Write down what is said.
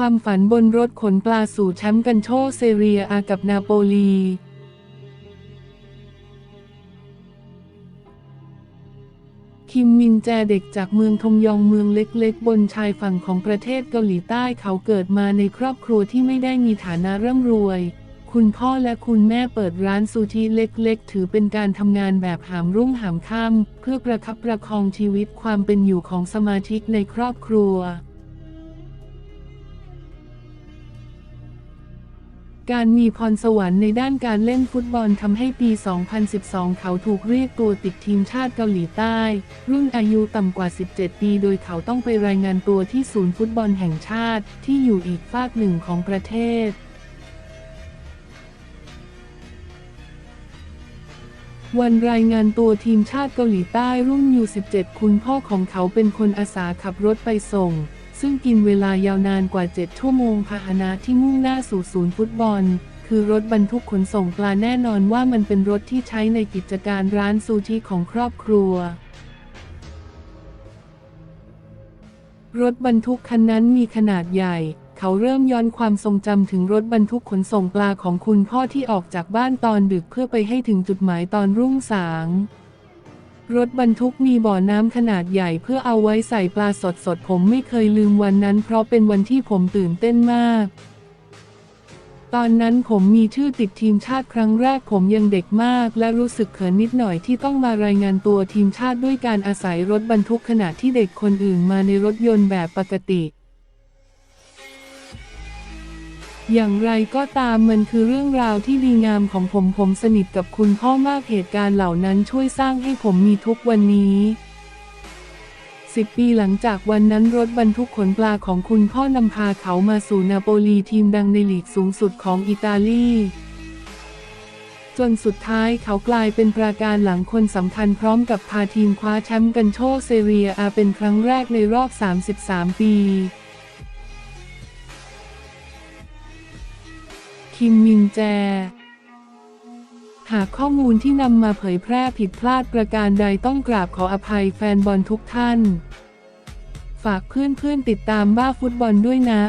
ความฝันบนรถขนปลาสู่แชมป์กันโชเซเรียอากับนาโปลีคิมมินแจเด็กจากเมืองทงยองเมืองเล็กๆ บนชายฝั่งของประเทศเกาหลีใต้เขาเกิดมาในครอบครัวที่ไม่ได้มีฐานะร่ำรวย คุณพ่อและคุณแม่เปิดร้านซูชิเล็กๆ ถือเป็นการทำงานแบบหามรุ่งหามค่ำเพื่อประคับประคองชีวิตความเป็นอยู่ของสมาชิกในครอบครัว การมีพรสวรรค์ในด้านการเล่นฟุตบอลทำให้ปี 2012 เขาถูกเรียกตัวติดทีมชาติเกาหลีใต้ รุ่นอายุต่ำกว่า 17 ปี โดยเขาต้องไปรายงานตัวที่ศูนย์ฟุตบอลแห่งชาติที่อยู่อีกฝากหนึ่งของประเทศวันรายงานตัวทีมชาติเกาหลีใต้รุ่นยู17 คุณพ่อของเขาเป็นคนอาสาขับรถไปส่ง ซึ่งกินเวลายาวนานกว่า 7 ชั่วโมงพาหนะที่มุ่งหน้าสู่ศูนย์ฟุตบอล คือรถบรรทุกขนส่งปลาแน่นอนว่ามันเป็นรถที่ใช้ในกิจการร้านซูชิของครอบครัว รถบรรทุกคันนั้นมีขนาดใหญ่ เขาเริ่มย้อนความทรงจำถึงรถบรรทุกขนส่งปลาของคุณพ่อที่ออกจากบ้านตอนดึกเพื่อไปให้ถึงจุดหมายตอนรุ่งสาง รถบรรทุกมีบ่อน้ำขนาดใหญ่เพื่อเอาไว้ใส่ปลาสดสดผมไม่เคยลืมวันนั้น เพราะเป็นวันที่ผมตื่นเต้นมาก ตอนนั้นผมมีชื่อติดทีมชาติครั้งแรกผมยังเด็กมาก และรู้สึกเขินนิดหน่อยที่ต้องมารายงานตัวทีมชาติด้วยการอาศัยรถบรรทุกขณะที่เด็กคนอื่นมาในรถยนต์แบบปกติ อย่างไรก็ตามมันคือเรื่องราวที่ดีงามของผมผมสนิทกับคุณพ่อมากเหตุการณ์เหล่านั้นช่วยสร้างให้ผมมีทุกวันนี้สิบปีหลังจากวันนั้นรถบรรทุกขนปลาของคุณพ่อนำพาเขามาสู่นาโปลีทีมดังในลีกสูงสุดของอิตาลีจนสุดท้ายเขากลายเป็นปราการหลังคนสำคัญพร้อมกับพาทีมคว้าแชมป์กันโชเซเรียอาเป็นครั้งแรกในรอบ 33 ปี คิมมินแจ หากข้อมูลที่นำมาเผยแพร่ผิดพลาดประการใดต้องกราบขออภัยแฟนบอลทุกท่าน ฝากเพื่อนๆติดตามบ้าฟุตบอลด้วยนะ